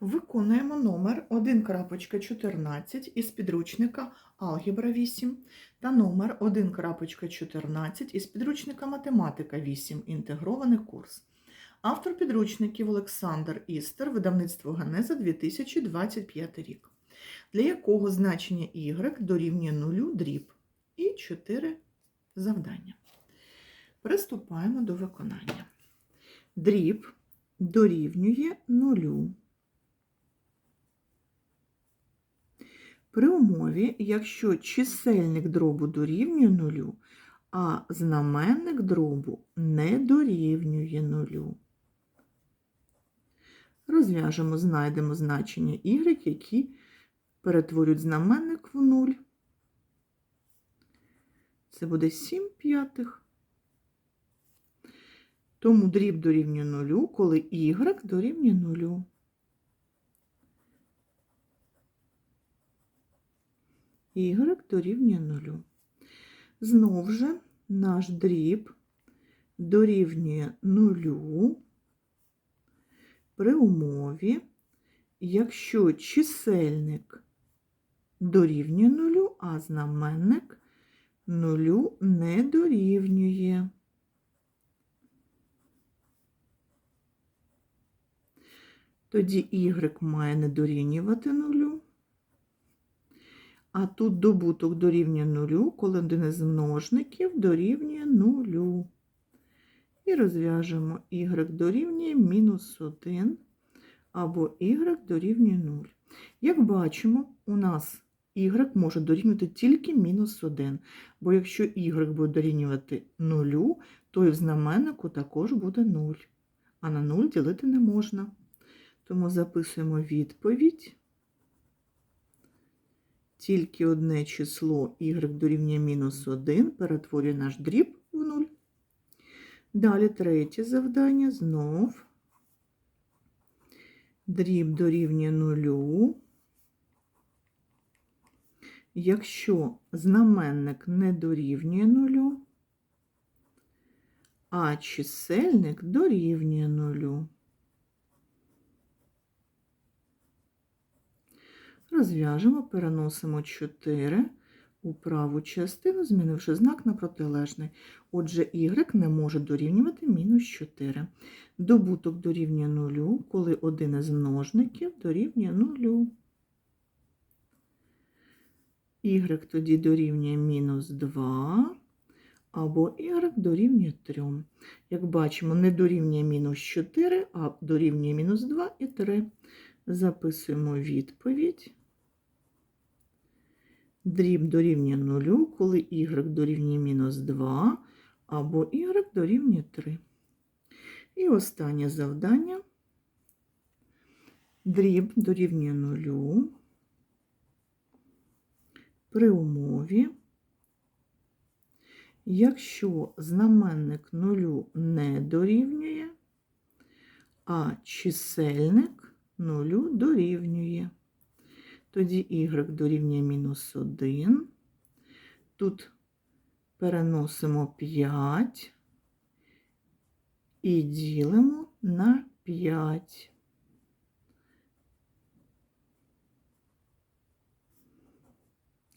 Виконуємо номер 1.14 із підручника Алгебра 8 та номер 1.14 із підручника Математика 8. Інтегрований курс. Автор підручників Олександр Істер, видавництво Генеза 2025 рік, для якого значення y дорівнює 0 дріб і 4 завдання. Приступаємо до виконання. Дріб дорівнює 0. При умові, якщо чисельник дробу дорівнює нулю, а знаменник дробу не дорівнює нулю. Розв'яжемо, знайдемо значення y, які перетворюють знаменник в 0. Це буде 7 п'ятих. Тому дріб дорівнює нулю, коли y дорівнює нулю. Y дорівнює 0. Знов же наш дріб дорівнює 0 при умові, якщо чисельник дорівнює 0, а знаменник 0 не дорівнює. Тоді y має не дорівнювати 0. А тут добуток дорівнює нулю, коли один із множників дорівнює нулю. І розв'яжемо y дорівнює мінус 1 або y дорівнює 0. Як бачимо, у нас y може дорівнювати тільки мінус 1, бо якщо y буде дорівнювати 0, то і в знаменнику також буде 0, а на 0 ділити не можна. Тому записуємо відповідь. Тільки одне число y дорівнює мінус 1 перетворює наш дріб в 0. Далі третє завдання знов. Дріб дорівнює 0. Якщо знаменник не дорівнює 0, а чисельник дорівнює 0. Розв'яжемо, переносимо 4 у праву частину, змінивши знак на протилежний. Отже, y не може дорівнювати мінус 4. Добуток дорівнює 0, коли один із множників дорівнює 0. y тоді дорівнює мінус 2, або y дорівнює 3. Як бачимо, не дорівнює мінус 4, а дорівнює мінус 2 і 3. Записуємо відповідь. Дріб дорівнює 0, коли y дорівнює мінус 2, або y дорівнює 3. І останнє завдання. Дріб дорівнює 0 при умові, якщо знаменник 0 не дорівнює, а чисельник 0 дорівнює. Тоді y дорівнює мінус 1. Тут переносимо 5 і ділимо на 5.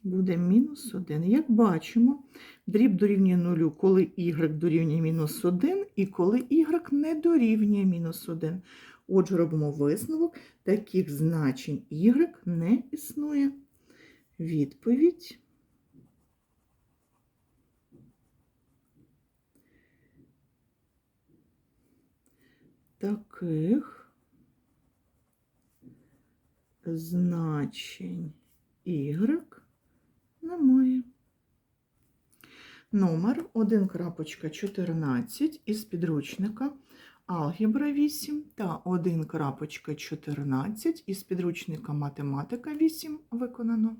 Буде мінус 1. Як бачимо, дріб дорівнює 0, коли y дорівнює мінус 1, і коли y не дорівнює мінус 1. Отже, робимо висновок, таких значень y не існує. Відповідь. Таких значень y немає. Номер 1.14 із підручника Алгебра 8 та 1.14 із підручника Математика 8 виконано.